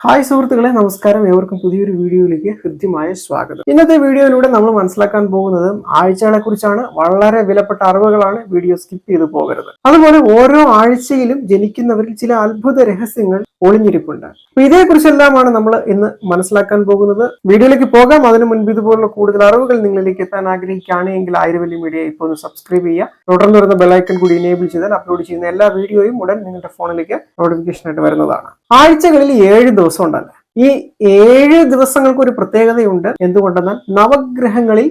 Hi സുഹൃത്തുക്കളെ നമസ്കാരം. ഏവർക്കും പുതിയൊരു വീഡിയോയിലേക്ക് ഹൃദ്യമായ സ്വാഗതം. ഇന്നത്തെ വീഡിയോയിലൂടെ നമ്മൾ മനസ്സിലാക്കാൻ പോകുന്നത് ആഴ്ചകളെ കുറിച്ചാണ് വളരെ വിലപ്പെട്ട അറിവുകളാണ് വീഡിയോ സ്കിപ്പ് ചെയ്തു പോകരുത്. അതുപോലെ ഓരോ ആഴ്ചയിലും ജനിക്കുന്നവരിൽ ചില അത്ഭുത രഹസ്യങ്ങൾ ഒളിഞ്ഞിരിപ്പുണ്ട്. അപ്പൊ ഇതേക്കുറിച്ചെല്ലാമാണ് നമ്മൾ ഇന്ന് മനസ്സിലാക്കാൻ പോകുന്നത്. വീഡിയോയിലേക്ക് പോകാം. അതിനു മുൻപ് ഇതുപോലുള്ള കൂടുതൽ അറിവുകൾ നിങ്ങളിലേക്ക് എത്താൻ ആഗ്രഹിക്കുകയാണെങ്കിൽ ആയുർവേലി മീഡിയ ഇപ്പോൾ ഒന്ന് സബ്സ്ക്രൈബ് ചെയ്യുക. തുടർന്ന് വരുന്ന ബെലൈക്കൺ കൂടി എനേബിൾ ചെയ്താൽ അപ്ലോഡ് ചെയ്യുന്ന എല്ലാ വീഡിയോയും ഉടൻ നിങ്ങളുടെ ഫോണിലേക്ക് നോട്ടിഫിക്കേഷൻ ആയിട്ട് വരുന്നതാണ്. ആഴ്ചകളിൽ ഏഴ് ദിവസം ഉണ്ടല്ലേ ഈ ഏഴ് ദിവസങ്ങൾക്ക് ഒരു പ്രത്യേകതയുണ്ട്. എന്തുകൊണ്ടെന്നാൽ നവഗ്രഹങ്ങളിൽ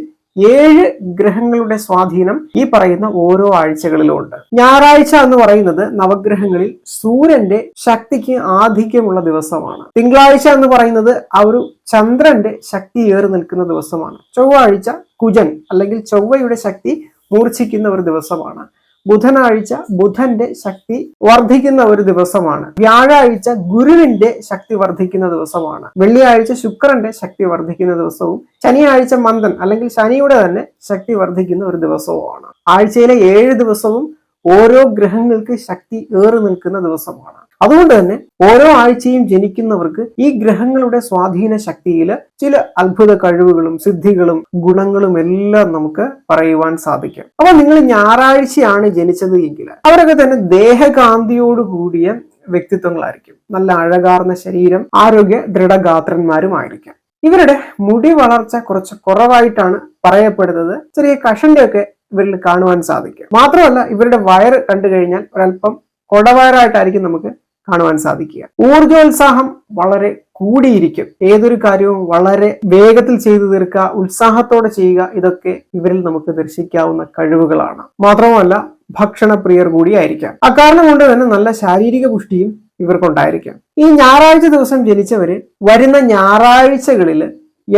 ഏഴ് ഗ്രഹങ്ങളുടെ സ്വാധീനം ഈ പറയുന്ന ഓരോ ആഴ്ചകളിലും ഉണ്ട് ഞായറാഴ്ച എന്ന് പറയുന്നത് നവഗ്രഹങ്ങളിൽ സൂര്യന്റെ ശക്തിക്ക് ആധിക്യമുള്ള ദിവസമാണ്. തിങ്കളാഴ്ച എന്ന് പറയുന്നത് ആ ഒരു ചന്ദ്രന്റെ ശക്തി ഏറി നിൽക്കുന്ന ദിവസമാണ്. ചൊവ്വാഴ്ച കുജൻ അല്ലെങ്കിൽ ചൊവ്വയുടെ ശക്തി മൂർച്ഛിക്കുന്ന ഒരു ദിവസമാണ്. ബുധനാഴ്ച ബുധന്റെ ശക്തി വർദ്ധിക്കുന്ന ഒരു ദിവസമാണ്. വ്യാഴാഴ്ച ഗുരുവിന്റെ ശക്തി വർദ്ധിക്കുന്ന ദിവസമാണ്. വെള്ളിയാഴ്ച ശുക്രന്റെ ശക്തി വർദ്ധിക്കുന്ന ദിവസവും ശനിയാഴ്ച മന്ദൻ അല്ലെങ്കിൽ ശനിയുടെ തന്നെ ശക്തി വർദ്ധിക്കുന്ന ഒരു ദിവസവുമാണ്. ആഴ്ചയിലെ ഏഴ് ദിവസവും ഓരോ ഗ്രഹങ്ങൾക്ക് ശക്തി ഏറി നിൽക്കുന്ന ദിവസമാണ്. അതുകൊണ്ട് തന്നെ ഓരോ ആഴ്ചയും ജനിക്കുന്നവർക്ക് ഈ ഗ്രഹങ്ങളുടെ സ്വാധീന ശക്തിയിൽ ചില അത്ഭുത കഴിവുകളും സിദ്ധികളും ഗുണങ്ങളും എല്ലാം നമുക്ക് പറയുവാൻ സാധിക്കും. അപ്പൊ നിങ്ങൾ ഞായറാഴ്ചയാണ് ജനിച്ചത് എങ്കിൽ അവരൊക്കെ തന്നെ ദേഹകാന്തിയോട് കൂടിയ വ്യക്തിത്വങ്ങളായിരിക്കും. നല്ല അഴകാർന്ന ശരീരം ആരോഗ്യ ദൃഢഗാത്രന്മാരുമായിരിക്കും. ഇവരുടെ മുടി വളർച്ച കുറച്ച് കുറവായിട്ടാണ് പറയപ്പെടുന്നത്. ചെറിയ കഷണ്ടിയൊക്കെ ഇവരിൽ കാണുവാൻ സാധിക്കും. മാത്രമല്ല ഇവരുടെ വയറ് കണ്ടു കഴിഞ്ഞാൽ ഒരല്പം കൊടവയറായിട്ടായിരിക്കും നമുക്ക് കാണുവാൻ സാധിക്കുക. ഊർജോത്സാഹം വളരെ കൂടിയിരിക്കും. ഏതൊരു കാര്യവും വളരെ വേഗത്തിൽ ചെയ്തു തീർക്കുക ഉത്സാഹത്തോടെ ചെയ്യുക ഇതൊക്കെ ഇവരിൽ നമുക്ക് ദർശിക്കാവുന്ന കഴിവുകളാണ്. മാത്രമല്ല ഭക്ഷണപ്രിയർ കൂടിയായിരിക്കാം. അക്കാരണം കൊണ്ട് തന്നെ നല്ല ശാരീരിക പുഷ്ടിയും ഇവർക്കുണ്ടായിരിക്കാം. ഈ ഞായറാഴ്ച ദിവസം ജനിച്ചവര് വരുന്ന ഞായറാഴ്ചകളിൽ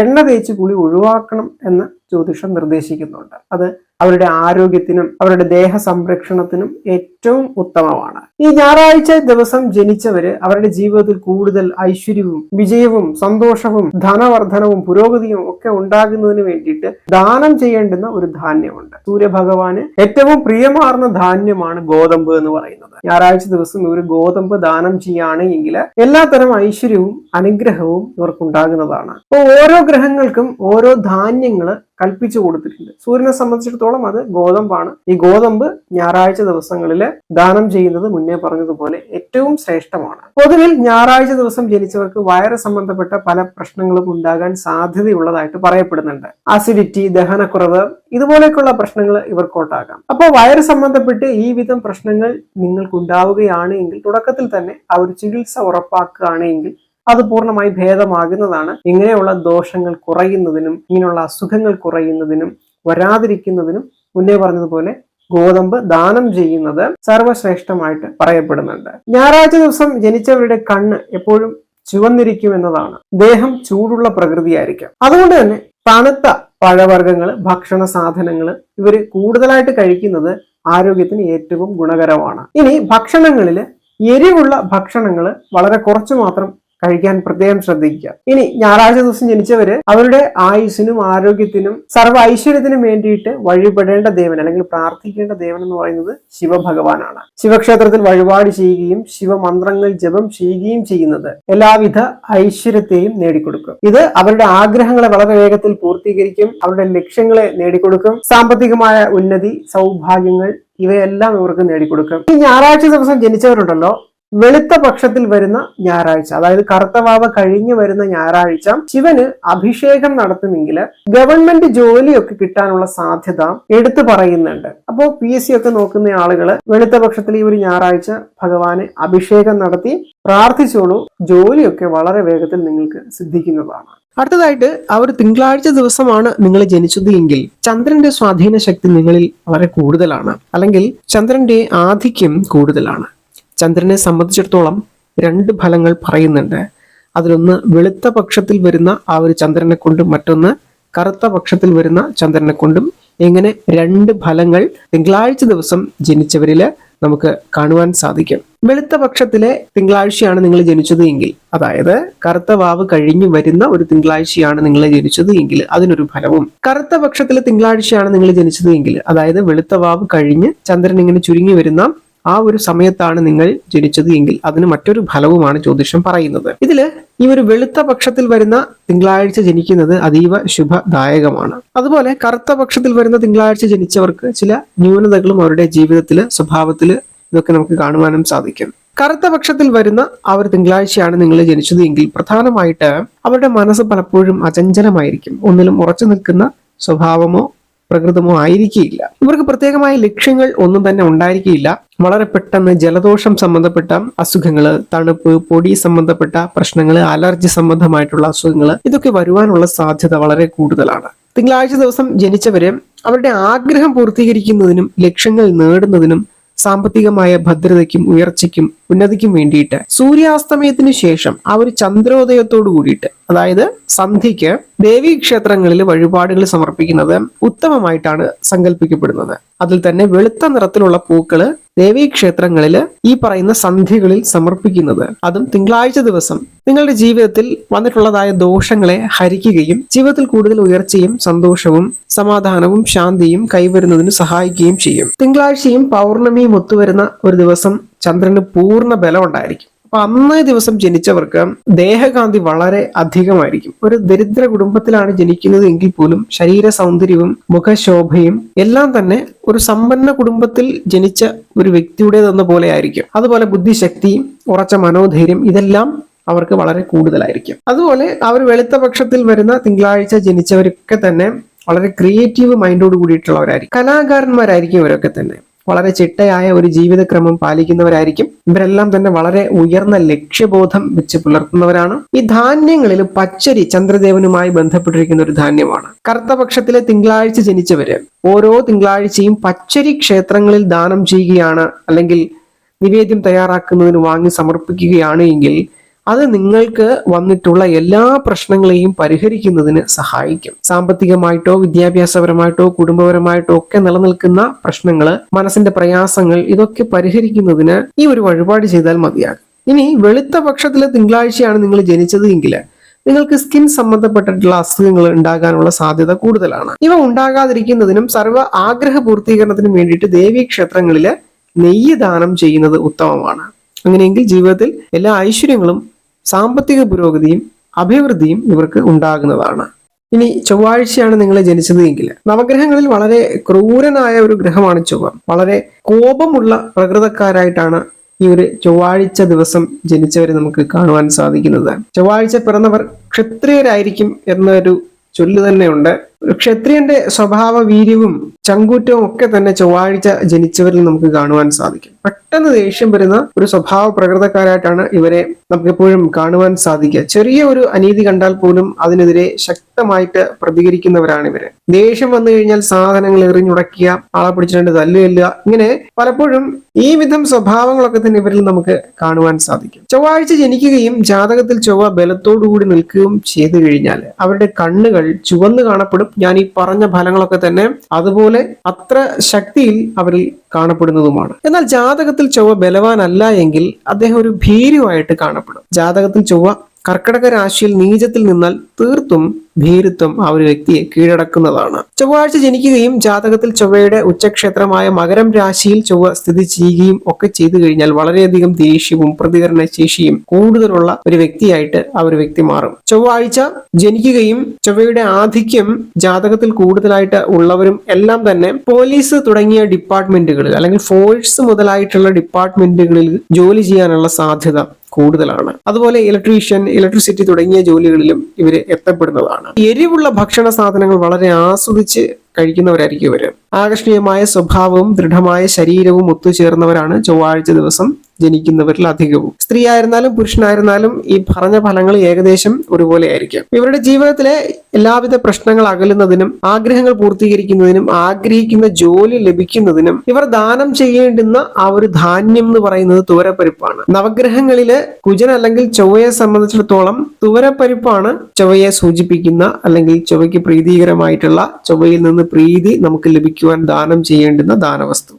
എണ്ണ തേച്ച് കുളി ഒഴിവാക്കണം എന്ന് ജ്യോതിഷം നിർദ്ദേശിക്കുന്നുണ്ട്. അത് അവരുടെ ആരോഗ്യത്തിനും അവരുടെ ദേഹ സംരക്ഷണത്തിനും ഏറ്റവും ഉത്തമമാണ്. ഈ ഞായറാഴ്ച ദിവസം ജനിച്ചവര് അവരുടെ ജീവിതത്തിൽ കൂടുതൽ ഐശ്വര്യവും വിജയവും സന്തോഷവും ധനവർദ്ധനവും പുരോഗതിയും ഒക്കെ ഉണ്ടാകുന്നതിന് വേണ്ടിയിട്ട് ദാനം ചെയ്യേണ്ടുന്ന ഒരു ധാന്യമുണ്ട്. സൂര്യഭഗവാന് ഏറ്റവും പ്രിയമാർന്ന ധാന്യമാണ് ഗോതമ്പ് എന്ന് പറയുന്നത്. ഞായറാഴ്ച ദിവസം ഇവർ ഗോതമ്പ് ദാനം ചെയ്യുകയാണെങ്കിൽ എങ്കിൽ എല്ലാത്തരം ഐശ്വര്യവും അനുഗ്രഹവും ഇവർക്കുണ്ടാകുന്നതാണ്. അപ്പോൾ ഓരോ ഗ്രഹങ്ങൾക്കും ഓരോ ധാന്യങ്ങൾ കൽപ്പിച്ചു കൊടുത്തിട്ടുണ്ട്. സൂര്യനെ സംബന്ധിച്ചിടത്തോളം അത് ഗോതമ്പാണ്. ഈ ഗോതമ്പ് ഞായറാഴ്ച ദിവസങ്ങളിൽ ദാനം ചെയ്യുന്നത് മുന്നേ പറഞ്ഞതുപോലെ ഏറ്റവും ശ്രേഷ്ഠമാണ്. പൊതുവിൽ ഞായറാഴ്ച ദിവസം ജനിച്ചവർക്ക് വയറ് സംബന്ധപ്പെട്ട പല പ്രശ്നങ്ങളും ഉണ്ടാകാൻ സാധ്യതയുള്ളതായിട്ട് പറയപ്പെടുന്നുണ്ട്. അസിഡിറ്റി ദഹനക്കുറവ് ഇതുപോലെയൊക്കെയുള്ള പ്രശ്നങ്ങൾ ഇവർക്കോട്ടാകാം അപ്പോൾ വയറ് സംബന്ധപ്പെട്ട് ഈ വിധം പ്രശ്നങ്ങൾ നിങ്ങൾക്ക് ഉണ്ടാവുകയാണ് എങ്കിൽ തുടക്കത്തിൽ തന്നെ ആ ചികിത്സ ഉറപ്പാക്കുകയാണെങ്കിൽ അത് പൂർണമായി ഭേദമാകുന്നതാണ്. ഇങ്ങനെയുള്ള ദോഷങ്ങൾ കുറയുന്നതിനും ഇങ്ങനെയുള്ള അസുഖങ്ങൾ കുറയുന്നതിനും വരാതിരിക്കുന്നതിനും മുന്നേ പറഞ്ഞതുപോലെ ഗോതമ്പ് ദാനം ചെയ്യുന്നത് സർവശ്രേഷ്ഠമായിട്ട് പറയപ്പെടുന്നുണ്ട്. ഞായറാഴ്ച ദിവസം ജനിച്ചവരുടെ കണ്ണ് എപ്പോഴും ചുവന്നിരിക്കും എന്നതാണ്. ദേഹം ചൂടുള്ള പ്രകൃതിയായിരിക്കാം. അതുകൊണ്ട് തന്നെ തണുത്ത പഴവർഗങ്ങൾ ഭക്ഷണ സാധനങ്ങൾ ഇവർ കൂടുതലായിട്ട് കഴിക്കുന്നത് ആരോഗ്യത്തിന് ഏറ്റവും ഗുണകരമാണ്. ഇനി ഭക്ഷണങ്ങളിൽ എരിവുള്ള ഭക്ഷണങ്ങൾ വളരെ കുറച്ച് മാത്രം കഴിക്കാൻ പ്രത്യേകം ശ്രദ്ധിക്കുക. ഇനി ഞായറാഴ്ച ദിവസം ജനിച്ചവര് അവരുടെ ആയുസ്സിനും ആരോഗ്യത്തിനും സർവ ഐശ്വര്യത്തിനും വേണ്ടിയിട്ട് വഴിപെടേണ്ട ദേവൻ അല്ലെങ്കിൽ പ്രാർത്ഥിക്കേണ്ട ദേവൻ എന്ന് പറയുന്നത് ശിവഭഗവാനാണ്. ശിവക്ഷേത്രത്തിൽ വഴിപാട് ചെയ്യുകയും ശിവമന്ത്രങ്ങൾ ജപം ചെയ്യുകയും ചെയ്യുന്നത് എല്ലാവിധ ഐശ്വര്യത്തെയും നേടിക്കൊടുക്കും. ഇത് അവരുടെ ആഗ്രഹങ്ങളെ വളരെ വേഗത്തിൽ പൂർത്തീകരിക്കും അവരുടെ ലക്ഷ്യങ്ങളെ നേടിക്കൊടുക്കും സാമ്പത്തികമായ ഉന്നതി സൗഭാഗ്യങ്ങൾ ഇവയെല്ലാം ഇവർക്ക് നേടിക്കൊടുക്കും. ഈ ഞായറാഴ്ച ദിവസം ജനിച്ചവരുണ്ടല്ലോ വെളുത്ത പക്ഷത്തിൽ വരുന്ന ഞായറാഴ്ച. അതായത് കറുത്തവാവ കഴിഞ്ഞു വരുന്ന ഞായറാഴ്ച. ശിവന് അഭിഷേകം നടത്തുമെങ്കിൽ ഗവൺമെന്റ് ജോലിയൊക്കെ കിട്ടാനുള്ള സാധ്യത എടുത്തു പറയുന്നുണ്ട്. അപ്പോ പി എസ് സി ഒക്കെ നോക്കുന്ന ആളുകൾ വെളുത്ത പക്ഷത്തിൽ ഈ ഒരു ഞായറാഴ്ച ഭഗവാന് അഭിഷേകം നടത്തി പ്രാർത്ഥിച്ചോളൂ. ജോലിയൊക്കെ വളരെ വേഗത്തിൽ നിങ്ങൾക്ക് സിദ്ധിക്കുന്നതാണ്. അടുത്തതായിട്ട് ആ ഒരു തിങ്കളാഴ്ച ദിവസമാണ് നിങ്ങൾ ജനിച്ചത് എങ്കിൽ ചന്ദ്രന്റെ സ്വാധീന ശക്തി നിങ്ങളിൽ വളരെ കൂടുതലാണ്. അല്ലെങ്കിൽ ചന്ദ്രന്റെ ആധിക്യം കൂടുതലാണ്. ചന്ദ്രനെ സംബന്ധിച്ചിടത്തോളം രണ്ട് ഫലങ്ങൾ പറയുന്നുണ്ട്. അതിലൊന്ന് വെളുത്ത പക്ഷത്തിൽ വരുന്ന ആ ഒരു ചന്ദ്രനെ കൊണ്ടും മറ്റൊന്ന് കറുത്ത പക്ഷത്തിൽ വരുന്ന ചന്ദ്രനെ കൊണ്ടും ഇങ്ങനെ രണ്ട് ഫലങ്ങൾ തിങ്കളാഴ്ച ദിവസം ജനിച്ചവരിൽ നമുക്ക് കാണുവാൻ സാധിക്കും. വെളുത്ത പക്ഷത്തിലെ തിങ്കളാഴ്ചയാണ് നിങ്ങൾ ജനിച്ചത് എങ്കിൽ അതായത് കറുത്ത വാവ് കഴിഞ്ഞു വരുന്ന ഒരു തിങ്കളാഴ്ചയാണ് നിങ്ങൾ ജനിച്ചത് എങ്കിൽ അതിനൊരു ഫലവും. കറുത്ത പക്ഷത്തിലെ തിങ്കളാഴ്ചയാണ് നിങ്ങൾ ജനിച്ചത് എങ്കിൽ അതായത് വെളുത്ത വാവ് കഴിഞ്ഞ് ചന്ദ്രൻ ഇങ്ങനെ ചുരുങ്ങി വരുന്ന ആ ഒരു സമയത്താണ് നിങ്ങൾ ജനിച്ചത് എങ്കിൽ അതിന് മറ്റൊരു ഫലവുമാണ് ജ്യോതിഷം പറയുന്നത്. ഇതിൽ ഈ ഒരു വെളുത്ത പക്ഷത്തിൽ വരുന്ന തിങ്കളാഴ്ച ജനിക്കുന്നത് അതീവ ശുഭദായകമാണ്. അതുപോലെ കറുത്ത പക്ഷത്തിൽ വരുന്ന തിങ്കളാഴ്ച ജനിച്ചവർക്ക് ചില ന്യൂനതകളും അവരുടെ ജീവിതത്തിൽ സ്വഭാവത്തിൽ ഇതൊക്കെ നമുക്ക് കാണുവാനും സാധിക്കും. കറുത്ത പക്ഷത്തിൽ വരുന്ന ആ ഒരു തിങ്കളാഴ്ചയാണ് നിങ്ങൾ ജനിച്ചത് എങ്കിൽ പ്രധാനമായിട്ട് അവരുടെ മനസ്സ് പലപ്പോഴും അചഞ്ചലമായിരിക്കും. ഒന്നിലും ഉറച്ചു നിൽക്കുന്ന സ്വഭാവമോ പ്രകൃതമോ ആയിരിക്കില്ല ഇവർക്ക് പ്രത്യേകമായ ലക്ഷ്യങ്ങൾ ഒന്നും തന്നെ ഉണ്ടായിരിക്കില്ല വളരെ പെട്ടെന്ന് ജലദോഷം സംബന്ധപ്പെട്ട അസുഖങ്ങൾ തണുപ്പ് പൊടി സംബന്ധപ്പെട്ട പ്രശ്നങ്ങൾ അലർജി സംബന്ധമായിട്ടുള്ള അസുഖങ്ങൾ ഇതൊക്കെ വരുവാനുള്ള സാധ്യത വളരെ കൂടുതലാണ്. തിങ്കളാഴ്ച ദിവസം ജനിച്ചവരെ അവരുടെ ആഗ്രഹം പൂർത്തീകരിക്കുന്നതിനും ലക്ഷ്യങ്ങൾ നേടുന്നതിനും സാമ്പത്തികമായ ഭദ്രതയ്ക്കും ഉയർച്ചയ്ക്കും ഉന്നതിക്കും വേണ്ടിയിട്ട്. സൂര്യാസ്തമയത്തിന് ശേഷം ആ ഒരു ചന്ദ്രോദയത്തോടു കൂടിയിട്ട് അതായത് സന്ധ്യയ്ക്ക് ദേവീ ക്ഷേത്രങ്ങളിൽ വഴിപാടുകൾ സമർപ്പിക്കുന്നത് ഉത്തമമായിട്ടാണ് സങ്കല്പിക്കപ്പെടുന്നത്. അതിൽ തന്നെ വെളുത്ത നിറത്തിലുള്ള പൂക്കൾ ദേവീ ക്ഷേത്രങ്ങളിൽ ഈ പറയുന്ന സന്ധ്യകളിൽ സമർപ്പിക്കുന്നത്. അതും തിങ്കളാഴ്ച ദിവസം നിങ്ങളുടെ ജീവിതത്തിൽ വന്നിട്ടുള്ളതായ ദോഷങ്ങളെ ഹരിക്കുകയും ജീവിതത്തിൽ കൂടുതൽ ഉയർച്ചയും സന്തോഷവും സമാധാനവും ശാന്തിയും കൈവരുന്നതിന് സഹായിക്കുകയും ചെയ്യും. തിങ്കളാഴ്ചയും പൗർണമിയും ഒത്തുവരുന്ന ഒരു ദിവസം ചന്ദ്രന് പൂർണ ബലം ഉണ്ടായിരിക്കും. അപ്പൊ അന്നേ ദിവസം ജനിച്ചവർക്ക് ദേഹകാന്തി വളരെ അധികമായിരിക്കും. ഒരു ദരിദ്ര കുടുംബത്തിലാണ് ജനിക്കുന്നത് എങ്കിൽ പോലും ശരീര സൗന്ദര്യവും മുഖശോഭയും എല്ലാം തന്നെ ഒരു സമ്പന്ന കുടുംബത്തിൽ ജനിച്ച ഒരു വ്യക്തിയുടേതെന്ന പോലെ ആയിരിക്കും. അതുപോലെ ബുദ്ധിശക്തി ഉറച്ച മനോധൈര്യം ഇതെല്ലാം അവർക്ക് വളരെ കൂടുതലായിരിക്കും. അതുപോലെ അവർ വെളുത്ത പക്ഷത്തിൽ വരുന്ന തിങ്കളാഴ്ച ജനിച്ചവരൊക്കെ തന്നെ വളരെ ക്രിയേറ്റീവ് മൈൻഡോട് കൂടിയിട്ടുള്ളവരായിരിക്കും. കലാകാരന്മാരായിരിക്കും ഇവരൊക്കെ തന്നെ. വളരെ ചിട്ടയായ ഒരു ജീവിതക്രമം പാലിക്കുന്നവരായിരിക്കും. ഇവരെല്ലാം തന്നെ വളരെ ഉയർന്ന ലക്ഷ്യബോധം വെച്ച് പുലർത്തുന്നവരാണ്. ഈ ധാന്യങ്ങളിൽ പച്ചരി ചന്ദ്രദേവനുമായി ബന്ധപ്പെട്ടിരിക്കുന്ന ഒരു ധാന്യമാണ്. കറുത്തപക്ഷത്തിലെ തിങ്കളാഴ്ച ജനിച്ചവര് ഓരോ തിങ്കളാഴ്ചയും പച്ചരി ക്ഷേത്രങ്ങളിൽ ദാനം ചെയ്യുകയാണ് അല്ലെങ്കിൽ നിവേദ്യം തയ്യാറാക്കുന്നതിന് വാങ്ങി സമർപ്പിക്കുകയാണ് എങ്കിൽ അത് നിങ്ങൾക്ക് വന്നിട്ടുള്ള എല്ലാ പ്രശ്നങ്ങളെയും പരിഹരിക്കുന്നതിന് സഹായിക്കും. സാമ്പത്തികമായിട്ടോ വിദ്യാഭ്യാസപരമായിട്ടോ കുടുംബപരമായിട്ടോ ഒക്കെ നിലനിൽക്കുന്ന പ്രശ്നങ്ങൾ മനസ്സിന്റെ പ്രയാസങ്ങൾ ഇതൊക്കെ പരിഹരിക്കുന്നതിന് ഈ ഒരു വഴിപാട് ചെയ്താൽ മതിയാകും. ഇനി വെളുത്ത പക്ഷത്തിലെ തിങ്കളാഴ്ചയാണ് നിങ്ങൾ ജനിച്ചത് എങ്കിൽ നിങ്ങൾക്ക് സ്കിൻ സംബന്ധപ്പെട്ടിട്ടുള്ള അസുഖങ്ങൾ ഉണ്ടാകാനുള്ള സാധ്യത കൂടുതലാണ്. ഇവ ഉണ്ടാകാതിരിക്കുന്നതിനും സർവ ആഗ്രഹ പൂർത്തീകരണത്തിനും വേണ്ടിയിട്ട് ദേവീ ക്ഷേത്രങ്ങളിൽ നെയ്യ് ദാനം ചെയ്യുന്നത് ഉത്തമമാണ്. അങ്ങനെയെങ്കിൽ ജീവിതത്തിൽ എല്ലാ ഐശ്വര്യങ്ങളും സാമ്പത്തിക പുരോഗതിയും അഭിവൃദ്ധിയും ഇവർക്ക് ഉണ്ടാകുന്നതാണ്. ഇനി ചൊവ്വാഴ്ചയാണ് നിങ്ങൾ ജനിച്ചത് എങ്കിൽ നവഗ്രഹങ്ങളിൽ വളരെ ക്രൂരനായ ഒരു ഗ്രഹമാണ് ചൊവ്വ. വളരെ കോപമുള്ള പ്രകൃതക്കാരായിട്ടാണ് ഈ ഒരു ചൊവ്വാഴ്ച ദിവസം ജനിച്ചവരെ നമുക്ക് കാണുവാൻ സാധിക്കുന്നത്. ചൊവ്വാഴ്ച പിറന്നവർ ക്ഷത്രിയരായിരിക്കും എന്നൊരു ചൊല്ല് തന്നെയുണ്ട്. ക്ഷത്രിയന്റെ സ്വഭാവ വീര്യവും ചങ്കൂറ്റവും ഒക്കെ തന്നെ ചൊവ്വാഴ്ച ജനിച്ചവരിൽ നമുക്ക് കാണുവാൻ സാധിക്കും. പെട്ടെന്ന് ദേഷ്യം വരുന്ന ഒരു സ്വഭാവ പ്രകൃതക്കാരായിട്ടാണ് ഇവരെ നമുക്ക് എപ്പോഴും കാണുവാൻ സാധിക്കുക. ചെറിയ ഒരു അനീതി കണ്ടാൽ പോലും അതിനെതിരെ ശക്തമായിട്ട് പ്രതികരിക്കുന്നവരാണ് ഇവർ. ദേഷ്യം വന്നു കഴിഞ്ഞാൽ സാധനങ്ങൾ എറിഞ്ഞുടക്കുക ആളെ പിടിച്ചിട്ടുണ്ട് തല്ലുകല്ല ഇങ്ങനെ പലപ്പോഴും ഈ വിധം സ്വഭാവങ്ങളൊക്കെ തന്നെ ഇവരിൽ നമുക്ക് കാണുവാൻ സാധിക്കും. ചൊവ്വാഴ്ച ജനിക്കുകയും ജാതകത്തിൽ ചൊവ്വ ബലത്തോടുകൂടി നിൽക്കുകയും ചെയ്തു കഴിഞ്ഞാൽ അവരുടെ കണ്ണുകൾ ചുവന്നു കാണപ്പെടും. ഞാൻ ഈ പറഞ്ഞ ഫലങ്ങളൊക്കെ തന്നെ അതുപോലെ അത്ര ശക്തിയിൽ അവരിൽ കാണപ്പെടുന്നതുമാണ്. എന്നാൽ ജാതകത്തിൽ ചൊവ്വ ബലവാനല്ല എങ്കിൽ അദ്ദേഹം ഒരു ഭീരുവായിട്ട് കാണപ്പെടും. ജാതകത്തിൽ ചൊവ്വ കർക്കടക രാശിയിൽ നീചത്തിൽ നിന്നാൽ തീർത്തും ഭീരുത്വം ആ ഒരു വ്യക്തിയെ കീഴടക്കുന്നതാണ്. ചൊവ്വാഴ്ച ജനിക്കുകയും ജാതകത്തിൽ ചൊവ്വയുടെ ഉച്ചക്ഷേത്രമായ മകരം രാശിയിൽ ചൊവ്വ സ്ഥിതി ചെയ്യുകയും ഒക്കെ ചെയ്തു കഴിഞ്ഞാൽ വളരെയധികം ദേഷ്യവും പ്രതികരണ ശേഷിയും കൂടുതലുള്ള ഒരു വ്യക്തിയായിട്ട് ആ ഒരു വ്യക്തി മാറും. ചൊവ്വാഴ്ച ജനിക്കുകയും ചൊവ്വയുടെ ആധിക്യം ജാതകത്തിൽ കൂടുതലായിട്ട് ഉള്ളവരും എല്ലാം തന്നെ പോലീസ് തുടങ്ങിയ ഡിപ്പാർട്ട്മെന്റുകളിൽ അല്ലെങ്കിൽ ഫോഴ്സ് മുതലായിട്ടുള്ള ഡിപ്പാർട്ട്മെന്റുകളിൽ ജോലി ചെയ്യാനുള്ള സാധ്യത കൂടുതലാണ്. അതുപോലെ ഇലക്ട്രീഷ്യൻ ഇലക്ട്രിസിറ്റി തുടങ്ങിയ ജോലികളിലും ഇവർ എത്തപ്പെടുന്നതാണ്. എരിവുള്ള ഭക്ഷണ സാധനങ്ങൾ വളരെ ആസ്വദിച്ച് കഴിക്കുന്നവരായിരിക്കും ഇവർ ആകർഷണീയമായ സ്വഭാവവും ദൃഢമായ ശരീരവും ഒത്തുചേർന്നവരാണ് ചൊവ്വാഴ്ച ദിവസം ജനിക്കുന്നവരിൽ അധികവും. സ്ത്രീ ആയിരുന്നാലും പുരുഷനായിരുന്നാലും ഈ പറഞ്ഞ ഫലങ്ങൾ ഏകദേശം ഒരുപോലെ ആയിരിക്കും. ഇവരുടെ ജീവിതത്തിലെ എല്ലാവിധ പ്രശ്നങ്ങൾ അകലുന്നതിനും ആഗ്രഹങ്ങൾ പൂർത്തീകരിക്കുന്നതിനും ആഗ്രഹിക്കുന്ന ജോലി ലഭിക്കുന്നതിനും ഇവർ ദാനം ചെയ്യേണ്ടുന്ന ആ ഒരു ധാന്യം എന്ന് പറയുന്നത് തുവരപ്പരിപ്പാണ്. നവഗ്രഹങ്ങളിൽ കുജൻ അല്ലെങ്കിൽ ചൊവ്വയെ സംബന്ധിച്ചിടത്തോളം തുവരപ്പരിപ്പാണ് ചൊവ്വയെ സൂചിപ്പിക്കുന്ന അല്ലെങ്കിൽ ചൊവ്വയ്ക്ക് പ്രീതികരമായിട്ടുള്ള ചൊവ്വയിൽ നിന്ന് പ്രീതി നമുക്ക് ലഭിക്കുവാൻ ദാനം ചെയ്യേണ്ടുന്ന ദാനവസ്തു.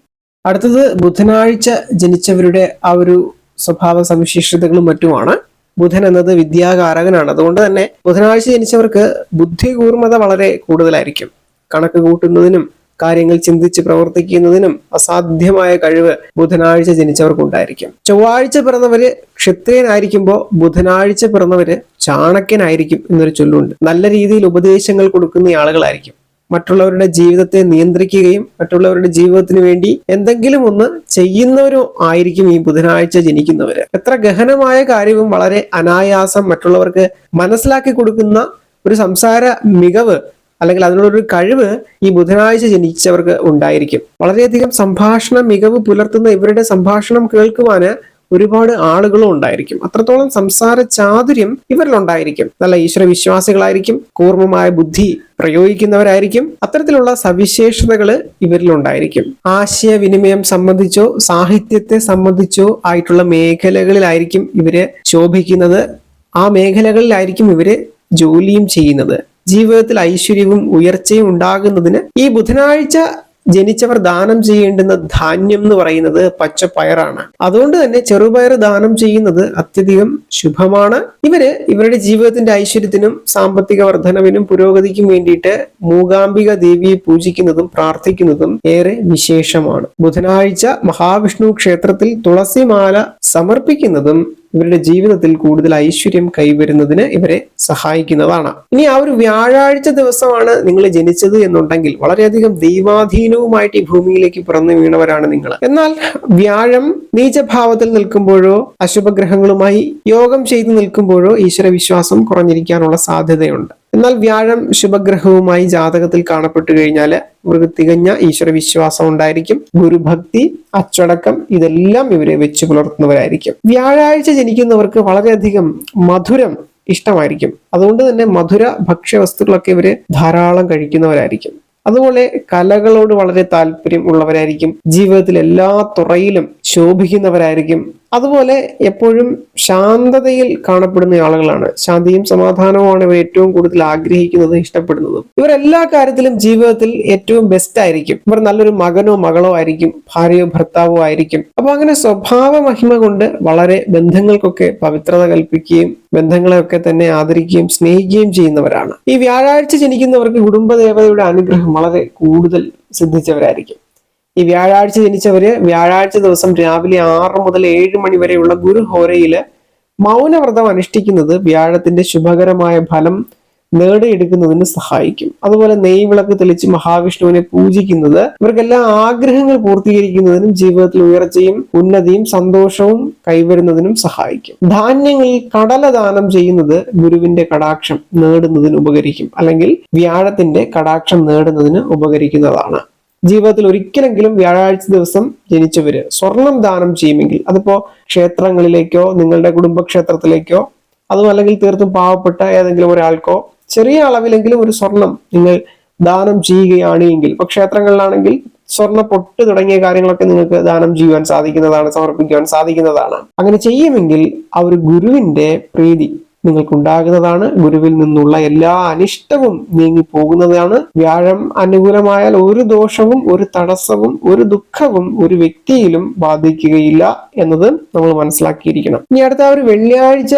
അടുത്തത് ബുധനാഴ്ച ജനിച്ചവരുടെ ആ ഒരു സ്വഭാവ സവിശേഷതകളും മറ്റുമാണ്. ബുധൻ എന്നത് വിദ്യാകാരകനാണ്. അതുകൊണ്ട് തന്നെ ബുധനാഴ്ച ജനിച്ചവർക്ക് ബുദ്ധി കൂർമ്മത വളരെ കൂടുതലായിരിക്കും. കണക്ക് കൂട്ടുന്നതിനും കാര്യങ്ങൾ ചിന്തിച്ച് പ്രവർത്തിക്കുന്നതിനും അസാധ്യമായ കഴിവ് ബുധനാഴ്ച ജനിച്ചവർക്കുണ്ടായിരിക്കും. ചൊവ്വാഴ്ച പിറന്നവര് ക്ഷത്രിയനായിരിക്കുമ്പോൾ ബുധനാഴ്ച പിറന്നവര് ചാണക്യനായിരിക്കും എന്നൊരു ചൊല്ലുണ്ട്. നല്ല രീതിയിൽ ഉപദേശങ്ങൾ കൊടുക്കുന്ന ആളുകളായിരിക്കും. മറ്റുള്ളവരുടെ ജീവിതത്തെ നിയന്ത്രിക്കുകയും മറ്റുള്ളവരുടെ ജീവിതത്തിന് വേണ്ടി എന്തെങ്കിലും ഒന്ന് ചെയ്യുന്നവരും ആയിരിക്കും ഈ ബുധനാഴ്ച ജനിക്കുന്നവര്. എത്ര ഗഹനമായ കാര്യവും വളരെ അനായാസം മറ്റുള്ളവർക്ക് മനസ്സിലാക്കി കൊടുക്കുന്ന ഒരു സംസാര മികവ് അല്ലെങ്കിൽ അതിനുള്ളൊരു കഴിവ് ഈ ബുധനാഴ്ച ജനിച്ചവർക്ക് ഉണ്ടായിരിക്കും. വളരെയധികം സംഭാഷണ മികവ് പുലർത്തുന്ന ഇവരുടെ സംഭാഷണം കേൾക്കുവാന് ഒരുപാട് ആളുകളും ഉണ്ടായിരിക്കും. അത്രത്തോളം സംസാര ചാതുര്യം ഇവരിലുണ്ടായിരിക്കും. നല്ല ഈശ്വര വിശ്വാസികളായിരിക്കും കൂർമ്മമായ ബുദ്ധി പ്രയോഗിക്കുന്നവരായിരിക്കും. അത്തരത്തിലുള്ള സവിശേഷതകൾ ഇവരിലുണ്ടായിരിക്കും. ആശയവിനിമയം സംബന്ധിച്ചോ സാഹിത്യത്തെ സംബന്ധിച്ചോ ആയിട്ടുള്ള മേഖലകളിലായിരിക്കും ഇവർ ശോഭിക്കുന്നത്. ആ മേഖലകളിലായിരിക്കും ഇവർ ജോലിയും ചെയ്യുന്നത്. ജീവിതത്തിൽ ഐശ്വര്യവും ഉയർച്ചയും ഉണ്ടാകുന്നതിന് ഈ ബുധനാഴ്ച ജനിച്ചവർ ദാനം ചെയ്യേണ്ടുന്ന ധാന്യം എന്ന് പറയുന്നത് പച്ചപ്പയറാണ്. അതുകൊണ്ട് തന്നെ ചെറുപയർ ദാനം ചെയ്യുന്നത് അത്യധികം ശുഭമാണ്. ഇവർ ഇവരുടെ ജീവിതത്തിന്റെ ഐശ്വര്യത്തിനും സാമ്പത്തിക വർധനവിനും പുരോഗതിക്കും വേണ്ടിയിട്ട് മൂകാംബിക ദേവിയെ പൂജിക്കുന്നതും പ്രാർത്ഥിക്കുന്നതും ഏറെ വിശേഷമാണ്. ബുധനാഴ്ച മഹാവിഷ്ണു ക്ഷേത്രത്തിൽ തുളസിമാല സമർപ്പിക്കുന്നതും ഇവരുടെ ജീവിതത്തിൽ കൂടുതൽ ഐശ്വര്യം കൈവരുന്നതിന് ഇവരെ സഹായിക്കുന്നതാണ്. ഇനി ആ ഒരു വ്യാഴാഴ്ച ദിവസമാണ് നിങ്ങൾ ജനിച്ചത് എന്നുണ്ടെങ്കിൽ വളരെയധികം ദൈവാധീനവുമായിട്ട് ഈ ഭൂമിയിലേക്ക് പിറന്നു വീണവരാണ് നിങ്ങൾ. എന്നാൽ വ്യാഴം നീചഭാവത്തിൽ നിൽക്കുമ്പോഴോ അശുഭഗ്രഹങ്ങളുമായി യോഗം ചെയ്തു നിൽക്കുമ്പോഴോ ഈശ്വര വിശ്വാസം കുറഞ്ഞിരിക്കാനുള്ള സാധ്യതയുണ്ട്. എന്നാൽ വ്യാഴം ശുഭഗ്രഹവുമായി ജാതകത്തിൽ കാണപ്പെട്ടു കഴിഞ്ഞാൽ ഇവർക്ക് തികഞ്ഞ ഈശ്വര വിശ്വാസം ഉണ്ടായിരിക്കും. ഗുരുഭക്തി അച്ചടക്കം ഇതെല്ലാം ഇവരെ വെച്ച് പുലർത്തുന്നവരായിരിക്കും. വ്യാഴാഴ്ച ജനിക്കുന്നവർക്ക് വളരെയധികം മധുരം ഇഷ്ടമായിരിക്കും. അതുകൊണ്ട് തന്നെ മധുര ഭക്ഷ്യവസ്തുക്കളൊക്കെ ഇവർ ധാരാളം കഴിക്കുന്നവരായിരിക്കും. അതുപോലെ കലകളോട് വളരെ താല്പര്യം ഉള്ളവരായിരിക്കും. ജീവിതത്തിൽ എല്ലാ തുറയിലും ശോഭിക്കുന്നവരായിരിക്കും. അതുപോലെ എപ്പോഴും ശാന്തതയിൽ കാണപ്പെടുന്ന ആളുകളാണ്. ശാന്തിയും സമാധാനവുമാണ് ഇവർ ഏറ്റവും കൂടുതൽ ആഗ്രഹിക്കുന്നതും ഇഷ്ടപ്പെടുന്നതും. ഇവരെല്ലാ കാര്യത്തിലും ജീവിതത്തിൽ ഏറ്റവും ബെസ്റ്റ് ആയിരിക്കും. ഇവർ നല്ലൊരു മകനോ മകളോ ആയിരിക്കും ഭാര്യയോ ഭർത്താവോ ആയിരിക്കും. അപ്പൊ അങ്ങനെ സ്വഭാവ മഹിമ കൊണ്ട് വളരെ ബന്ധങ്ങൾക്കൊക്കെ പവിത്രത കൽപ്പിക്കുകയും ബന്ധങ്ങളെയൊക്കെ തന്നെ ആദരിക്കുകയും സ്നേഹിക്കുകയും ചെയ്യുന്നവരാണ്. ഈ വ്യാഴാഴ്ച ജനിക്കുന്നവർക്ക് കുടുംബദേവതയുടെ അനുഗ്രഹം വളരെ കൂടുതൽ സിദ്ധിച്ചവരായിരിക്കും. ഈ വ്യാഴാഴ്ച ജനിച്ചവര് വ്യാഴാഴ്ച ദിവസം രാവിലെ ആറ് മുതൽ ഏഴ് മണി വരെയുള്ള ഗുരുഹോരയിൽ മൗനവ്രതം അനുഷ്ഠിക്കുന്നത് വ്യാഴത്തിന്റെ ശുഭകരമായ ഫലം നേടിയെടുക്കുന്നതിന് സഹായിക്കും. അതുപോലെ നെയ് വിളക്ക് തെളിച്ച് മഹാവിഷ്ണുവിനെ പൂജിക്കുന്നത് ഇവർക്കെല്ലാം ആഗ്രഹങ്ങൾ പൂർത്തീകരിക്കുന്നതിനും ജീവിതത്തിൽ ഉയർച്ചയും ഉന്നതിയും സന്തോഷവും കൈവരുന്നതിനും സഹായിക്കും. ധാന്യങ്ങളിൽ കടല ദാനം ചെയ്യുന്നത് ഗുരുവിന്റെ കടാക്ഷം നേടുന്നതിന് ഉപകരിക്കും അല്ലെങ്കിൽ വ്യാഴത്തിന്റെ കടാക്ഷം നേടുന്നതിന് ഉപകരിക്കുന്നതാണ്. ജീവിതത്തിൽ ഒരിക്കലെങ്കിലും വ്യാഴാഴ്ച ദിവസം ജനിച്ചവര് സ്വർണം ദാനം ചെയ്യുമെങ്കിൽ അതിപ്പോ ക്ഷേത്രങ്ങളിലേക്കോ നിങ്ങളുടെ കുടുംബക്ഷേത്രത്തിലേക്കോ അതും അല്ലെങ്കിൽ തീർത്തും പാവപ്പെട്ട ഏതെങ്കിലും ഒരാൾക്കോ ചെറിയ അളവിലെങ്കിലും ഒരു സ്വർണം നിങ്ങൾ ദാനം ചെയ്യുകയാണ് എങ്കിൽ ഇപ്പൊ ക്ഷേത്രങ്ങളിലാണെങ്കിൽ സ്വർണ പൊട്ട് തുടങ്ങിയ കാര്യങ്ങളൊക്കെ നിങ്ങൾക്ക് ദാനം ചെയ്യുവാൻ സാധിക്കുന്നതാണ് സമർപ്പിക്കുവാൻ സാധിക്കുന്നതാണ്. അങ്ങനെ ചെയ്യുമെങ്കിൽ ആ ഒരു ഗുരുവിന്റെ പ്രീതി നിങ്ങൾക്കുണ്ടാകുന്നതാണ് ഗുരുവിൽ നിന്നുള്ള എല്ലാ അനിഷ്ടവും നീങ്ങി പോകുന്നതാണ് വ്യാഴം അനുകൂലമായാൽ ഒരു ദോഷവും ഒരു തടസ്സവും ഒരു ദുഃഖവും ഒരു വ്യക്തിയിലും ബാധിക്കുകയില്ല എന്നത് നമ്മൾ മനസ്സിലാക്കിയിരിക്കണം. ഇനി അടുത്ത ഒരു വെള്ളിയാഴ്ച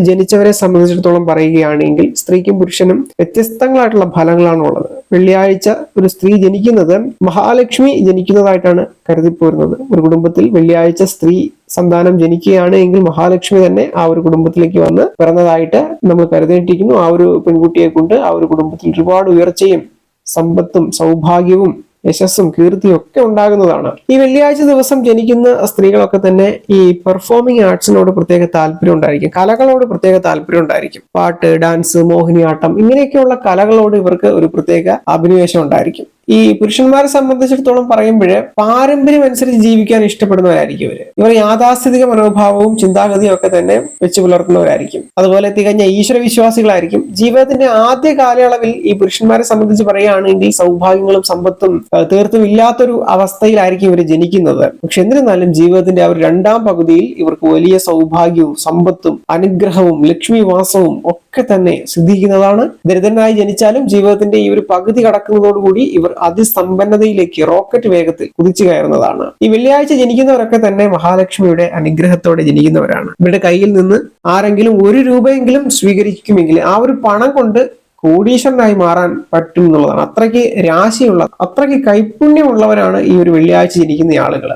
ജനിച്ചവരെ സംബന്ധിച്ചിടത്തോളം പറയുകയാണെങ്കിൽ സ്ത്രീക്കും പുരുഷനും വ്യത്യസ്തങ്ങളായിട്ടുള്ള ഫലങ്ങളാണ് ഉള്ളത് വെള്ളിയാഴ്ച ഒരു സ്ത്രീ ജനിക്കുന്നത് മഹാലക്ഷ്മി ജനിക്കുന്നതായിട്ടാണ് കരുതിപ്പോരുന്നത്. ഒരു കുടുംബത്തിൽ വെള്ളിയാഴ്ച സ്ത്രീ സന്താനം ജനിക്കുകയാണ് എങ്കിൽ മഹാലക്ഷ്മി തന്നെ ആ ഒരു കുടുംബത്തിലേക്ക് വന്ന് പിറന്നതായിട്ട് നമ്മൾ കരുതേണ്ടിയിരിക്കുന്നു ആ ഒരു പെൺകുട്ടിയെ കൊണ്ട് ആ ഒരു കുടുംബത്തിൽ ഒരുപാട് ഉയർച്ചയും സമ്പത്തും സൗഭാഗ്യവും യശസ്സും കീർത്തിയും ഒക്കെ ഉണ്ടാകുന്നതാണ്. ഈ വെള്ളിയാഴ്ച ദിവസം ജനിക്കുന്ന സ്ത്രീകളൊക്കെ തന്നെ ഈ പെർഫോമിംഗ് ആർട്സിനോട് പ്രത്യേക താല്പര്യം ഉണ്ടായിരിക്കും. കലകളോട് പ്രത്യേക താല്പര്യം ഉണ്ടായിരിക്കും. പാട്ട് ഡാൻസ് മോഹിനിയാട്ടം ഇങ്ങനെയൊക്കെയുള്ള കലകളോട് ഇവർക്ക് ഒരു പ്രത്യേക അഭിനിവേശം ഉണ്ടായിരിക്കും. ഈ പുരുഷന്മാരെ സംബന്ധിച്ചിടത്തോളം പറയുമ്പോൾ പാരമ്പര്യം അനുസരിച്ച് ജീവിക്കാൻ ഇഷ്ടപ്പെടുന്നവരായിരിക്കും ഇവർ. ഇവർ യാഥാസ്ഥിതിക മനോഭാവവും ചിന്താഗതിയും ഒക്കെ തന്നെ വെച്ച് പുലർത്തുന്നവരായിരിക്കും. അതുപോലെ തികഞ്ഞ ഈശ്വര വിശ്വാസികളായിരിക്കും. ജീവിതത്തിന്റെ ആദ്യ കാലയളവിൽ ഈ പുരുഷന്മാരെ സംബന്ധിച്ച് പറയുകയാണെങ്കിൽ സൗഭാഗ്യങ്ങളും സമ്പത്തും തീർത്തും ഇല്ലാത്തൊരു അവസ്ഥയിലായിരിക്കും ഇവർ ജനിക്കുന്നത്. പക്ഷെ എന്നിരുന്നാലും ജീവിതത്തിന്റെ ആ ഒരു രണ്ടാം പകുതിയിൽ ഇവർക്ക് വലിയ സൗഭാഗ്യവും സമ്പത്തും അനുഗ്രഹവും ലക്ഷ്മിവാസവും ഒക്കെ തന്നെ സിദ്ധിക്കുന്നതാണ്. ദരിദ്രനായി ജനിച്ചാലും ജീവിതത്തിന്റെ ഈ ഒരു പകുതി കടക്കുന്നതോടുകൂടി ഇവർ അതിസമ്പന്നതയിലേക്ക് റോക്കറ്റ് വേഗത്തിൽ കുതിച്ചു കയറുന്നതാണ്. ഈ വെള്ളിയാഴ്ച ജനിക്കുന്നവരൊക്കെ തന്നെ മഹാലക്ഷ്മിയുടെ അനുഗ്രഹത്തോടെ ജനിക്കുന്നവരാണ്. ഇവരുടെ കയ്യിൽ നിന്ന് ആരെങ്കിലും ഒരു രൂപയെങ്കിലും സ്വീകരിക്കുമെങ്കിൽ ആ ഒരു പണം കൊണ്ട് കോടീശ്വരനായി മാറാൻ പറ്റും എന്നുള്ളതാണ്. അത്രയ്ക്ക് രാശിയുള്ള അത്രയ്ക്ക് കൈപുണ്യമുള്ളവരാണ് ഈ ഒരു വെള്ളിയാഴ്ച ജനിക്കുന്ന ആളുകൾ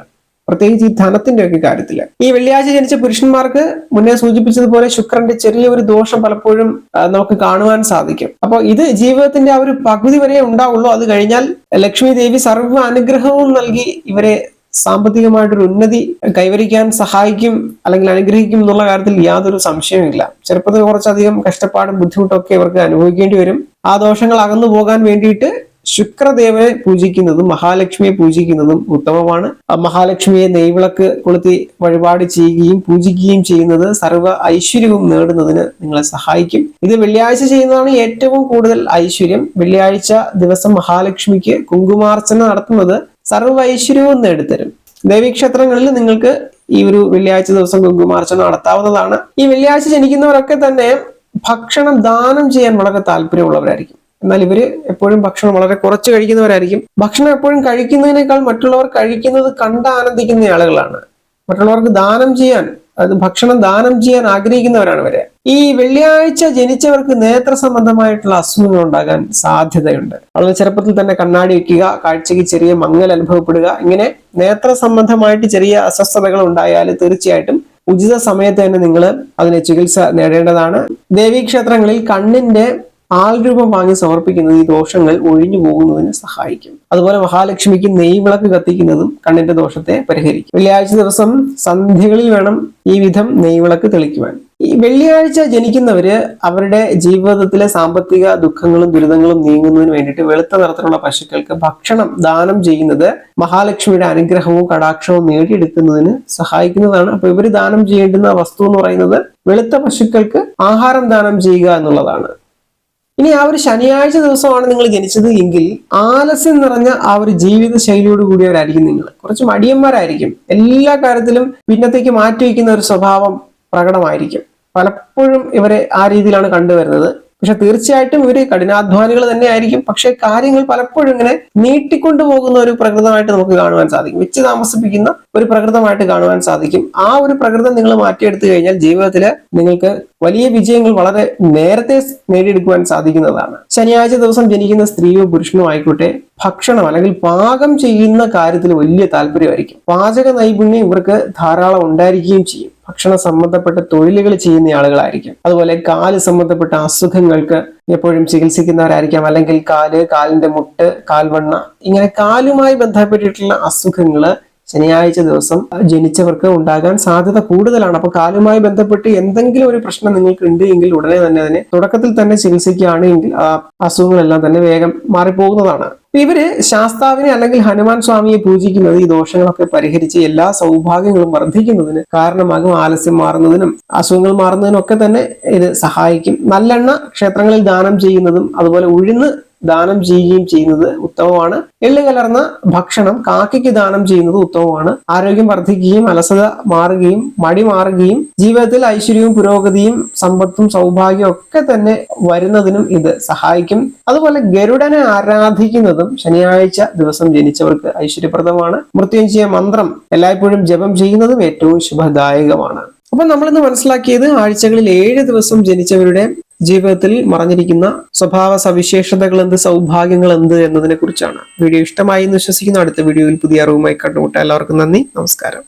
പ്രത്യേകിച്ച് ഈ ധനത്തിന്റെ ഒക്കെ കാര്യത്തിൽ ഈ വെള്ളിയാഴ്ച ജനിച്ച പുരുഷന്മാർക്ക് മുന്നേ സൂചിപ്പിച്ചതുപോലെ ശുക്രന്റെ ചെറിയ ഒരു ദോഷം പലപ്പോഴും നമുക്ക് കാണുവാൻ സാധിക്കും. അപ്പോൾ ഇത് ജീവിതത്തിന്റെ ആ ഒരു പകുതി വരെ ഉണ്ടാവുള്ളൂ. അത് കഴിഞ്ഞാൽ ലക്ഷ്മി ദേവി സർവ അനുഗ്രഹവും നൽകി ഇവരെ സാമ്പത്തികമായിട്ടൊരു ഉന്നതി കൈവരിക്കാൻ സഹായിക്കും അല്ലെങ്കിൽ അനുഗ്രഹിക്കും എന്നുള്ള കാര്യത്തിൽ യാതൊരു സംശയവുമില്ല ചെറുപ്പത്തിൽ കുറച്ചധികം കഷ്ടപ്പാടും ബുദ്ധിമുട്ടൊക്കെ ഇവർക്ക് അനുഭവിക്കേണ്ടി വരും. ആ ദോഷങ്ങൾ അകന്നു പോകാൻ വേണ്ടിയിട്ട് ശുക്രദേവനെ പൂജിക്കുന്നതും മഹാലക്ഷ്മിയെ പൂജിക്കുന്നതും ഉത്തമമാണ്. മഹാലക്ഷ്മിയെ നെയ്വിളക്ക് കൊളുത്തി വഴിപാട് ചെയ്യുകയും പൂജിക്കുകയും ചെയ്യുന്നത് സർവ ഐശ്വര്യവും നേടുന്നതിന് നിങ്ങളെ സഹായിക്കും. ഇത് വെള്ളിയാഴ്ച ചെയ്യുന്നതാണ് ഏറ്റവും കൂടുതൽ ഐശ്വര്യം. വെള്ളിയാഴ്ച ദിവസം മഹാലക്ഷ്മിക്ക് കുങ്കുമാർച്ചന നടത്തുന്നത് സർവ ഐശ്വര്യവും നേടിത്തരും. ദേവീക്ഷേത്രങ്ങളിൽ നിങ്ങൾക്ക് ഈ ഒരു വെള്ളിയാഴ്ച ദിവസം കുങ്കുമാർച്ചന നടത്താവുന്നതാണ്. ഈ വെള്ളിയാഴ്ച ജനിക്കുന്നവരൊക്കെ തന്നെ ഭക്ഷണം ദാനം ചെയ്യാൻ വളരെ താല്പര്യമുള്ളവരായിരിക്കും. എന്നാൽ ഇവർ എപ്പോഴും ഭക്ഷണം വളരെ കുറച്ച് കഴിക്കുന്നവരായിരിക്കും. ഭക്ഷണം എപ്പോഴും കഴിക്കുന്നതിനേക്കാൾ മറ്റുള്ളവർ കഴിക്കുന്നത് കണ്ട് ആനന്ദിക്കുന്ന ആളുകളാണ്. മറ്റുള്ളവർക്ക് ദാനം ചെയ്യാൻ അത് ഭക്ഷണം ദാനം ചെയ്യാൻ ആഗ്രഹിക്കുന്നവരാണ് വരെ ഈ വെള്ളിയാഴ്ച ജനിച്ചവർക്ക് നേത്ര സംബന്ധമായിട്ടുള്ള അസുഖങ്ങൾ ഉണ്ടാകാൻ സാധ്യതയുണ്ട്. വളരെ ചെറുപ്പത്തിൽ തന്നെ കണ്ണാടി വയ്ക്കുക കാഴ്ചയ്ക്ക് ചെറിയ മങ്ങൽ അനുഭവപ്പെടുക ഇങ്ങനെ നേത്ര സംബന്ധമായിട്ട് ചെറിയ അസ്വസ്ഥതകൾ ഉണ്ടായാൽ തീർച്ചയായിട്ടും ഉചിത സമയത്ത് തന്നെ നിങ്ങൾ അതിനെ ചികിത്സ നേടേണ്ടതാണ്. ദേവീക്ഷേത്രങ്ങളിൽ കണ്ണിന്റെ ആൾരൂപം വാങ്ങി സമർപ്പിക്കുന്നത് ഈ ദോഷങ്ങൾ ഒഴിഞ്ഞു പോകുന്നതിന് സഹായിക്കും. അതുപോലെ മഹാലക്ഷ്മിക്ക് നെയ്വിളക്ക് കത്തിക്കുന്നതും കണ്ണിന്റെ ദോഷത്തെ പരിഹരിക്കും. വെള്ളിയാഴ്ച ദിവസം സന്ധ്യകളിൽ വേണം ഈ വിധം നെയ്വിളക്ക് തെളിക്കുവാൻ. ഈ വെള്ളിയാഴ്ച ജനിക്കുന്നവര് അവരുടെ ജീവിതത്തിലെ സാമ്പത്തിക ദുഃഖങ്ങളും ദുരിതങ്ങളും നീങ്ങുന്നതിന് വേണ്ടിയിട്ട് വെളുത്ത നിറത്തിലുള്ള പശുക്കൾക്ക് ഭക്ഷണം ദാനം ചെയ്യുന്നത് മഹാലക്ഷ്മിയുടെ അനുഗ്രഹവും കടാക്ഷവും നേടിയെടുക്കുന്നതിന് സഹായിക്കുന്നതാണ്. അപ്പൊ ഇവർ ദാനം ചെയ്യേണ്ടുന്ന വസ്തു എന്ന് പറയുന്നത് വെളുത്ത പശുക്കൾക്ക് ആഹാരം ദാനം ചെയ്യുക എന്നുള്ളതാണ്. ഇനി ആ ഒരു ശനിയാഴ്ച ദിവസമാണ് നിങ്ങൾ ജനിച്ചത് എങ്കിൽ ആലസ്യം നിറഞ്ഞ ആ ഒരു ജീവിത ശൈലിയോട് കൂടിയവരായിരിക്കും നിങ്ങൾ. കുറച്ച് മടിയന്മാരായിരിക്കും. എല്ലാ കാര്യത്തിലും പിന്നത്തേക്ക് മാറ്റി വയ്ക്കുന്ന ഒരു സ്വഭാവം പ്രകടമായിരിക്കും. പലപ്പോഴും ഇവരെ ആ രീതിയിലാണ് കണ്ടുവരുന്നത്. പക്ഷെ തീർച്ചയായിട്ടും ഇവർ കഠിനാധ്വാനികൾ തന്നെ ആയിരിക്കും പക്ഷെ കാര്യങ്ങൾ പലപ്പോഴും ഇങ്ങനെ നീട്ടിക്കൊണ്ടു പോകുന്ന ഒരു പ്രകൃതമായിട്ട് നമുക്ക് കാണുവാൻ സാധിക്കും. വെച്ച് താമസിപ്പിക്കുന്ന ഒരു പ്രകൃതമായിട്ട് കാണുവാൻ സാധിക്കും. ആ ഒരു പ്രകൃതം നിങ്ങൾ മാറ്റിയെടുത്തു കഴിഞ്ഞാൽ ജീവിതത്തിൽ നിങ്ങൾക്ക് വലിയ വിജയങ്ങൾ വളരെ നേരത്തെ നേടിയെടുക്കുവാൻ സാധിക്കുന്നതാണ്. ശനിയാഴ്ച ദിവസം ജനിക്കുന്ന സ്ത്രീയോ പുരുഷനോ ആയിക്കോട്ടെ ഭക്ഷണം അല്ലെങ്കിൽ പാകം ചെയ്യുന്ന കാര്യത്തിൽ വലിയ താല്പര്യമായിരിക്കും. പാചക നൈപുണ്യം ഇവർക്ക് ധാരാളം ഉണ്ടായിരിക്കുകയും ചെയ്യും. ഭക്ഷണ സംബന്ധപ്പെട്ട തൊഴിലുകൾ ചെയ്യുന്ന ആളുകളായിരിക്കും. അതുപോലെ കാൽ സംബന്ധപ്പെട്ട അസുഖങ്ങൾക്ക് എപ്പോഴും ചികിത്സിക്കുന്നവരായിരിക്കാം. അല്ലെങ്കിൽ കാൽ കാലിന്റെ മുട്ട് കാൽവണ്ണ ഇങ്ങനെ കാലുമായി ബന്ധപ്പെട്ടിട്ടുള്ള അസുഖങ്ങൾ ശനിയാഴ്ച ദിവസം ജനിച്ചവർക്ക് ഉണ്ടാകാൻ സാധ്യത കൂടുതലാണ്. അപ്പൊ കാലുമായി ബന്ധപ്പെട്ട് എന്തെങ്കിലും ഒരു പ്രശ്നം നിങ്ങൾക്ക് ഉണ്ട് എങ്കിൽ ഉടനെ തന്നെ അതിനെ തുടക്കത്തിൽ തന്നെ ചികിത്സിക്കുകയാണെങ്കിൽ ആ അസുഖങ്ങളെല്ലാം തന്നെ വേഗം മാറിപ്പോകുന്നതാണ്. ഇവർ ശാസ്താവിനെ അല്ലെങ്കിൽ ഹനുമാൻ സ്വാമിയെ പൂജിക്കുന്നത് ഈ ദോഷങ്ങളൊക്കെ പരിഹരിച്ച് എല്ലാ സൗഭാഗ്യങ്ങളും വർദ്ധിക്കുന്നതിന് കാരണമാകും ആലസ്യം മാറുന്നതിനും അസുഖങ്ങൾ മാറുന്നതിനും ഒക്കെ തന്നെ ഇത് സഹായിക്കും. നല്ലെണ്ണ ക്ഷേത്രങ്ങളിൽ ദാനം ചെയ്യുന്നതും അതുപോലെ ഉഴുന്ന് ദാനം ചെയ്യുകയും ചെയ്യുന്നത് ഉത്തമമാണ്. എള്ളു കലർന്ന ഭക്ഷണം കാക്കയ്ക്ക് ദാനം ചെയ്യുന്നത് ഉത്തമമാണ്. ആരോഗ്യം വർദ്ധിക്കുകയും അലസത മാറുകയും മടി മാറുകയും ജീവിതത്തിൽ ഐശ്വര്യവും പുരോഗതിയും സമ്പത്തും സൗഭാഗ്യവും ഒക്കെ തന്നെ വരുന്നതിനും ഇത് സഹായിക്കും. അതുപോലെ ഗരുഡനെ ആരാധിക്കുന്നതും ശനിയാഴ്ച ദിവസം ജനിച്ചവർക്ക് ഐശ്വര്യപ്രദമാണ്. മൃത്യുഞ്ജയ മന്ത്രം എല്ലായ്പ്പോഴും ജപം ചെയ്യുന്നതും ഏറ്റവും ശുഭദായകമാണ്. അപ്പൊ നമ്മളിന്ന് മനസ്സിലാക്കിയത് ആഴ്ചകളിൽ ഏഴ് ദിവസം ജനിച്ചവരുടെ ജീവിതത്തിൽ മറഞ്ഞിരിക്കുന്ന സ്വഭാവ സവിശേഷതകൾ എന്ത് സൗഭാഗ്യങ്ങൾ എന്ത് എന്നതിനെ കുറിച്ചാണ് വീഡിയോ ഇഷ്ടമായി എന്ന് വിശ്വസിക്കുന്ന അടുത്ത വീഡിയോയിൽ പുതിയ അറിവുമായി കണ്ടുമുട്ടാം എല്ലാവർക്കും നന്ദി. നമസ്കാരം.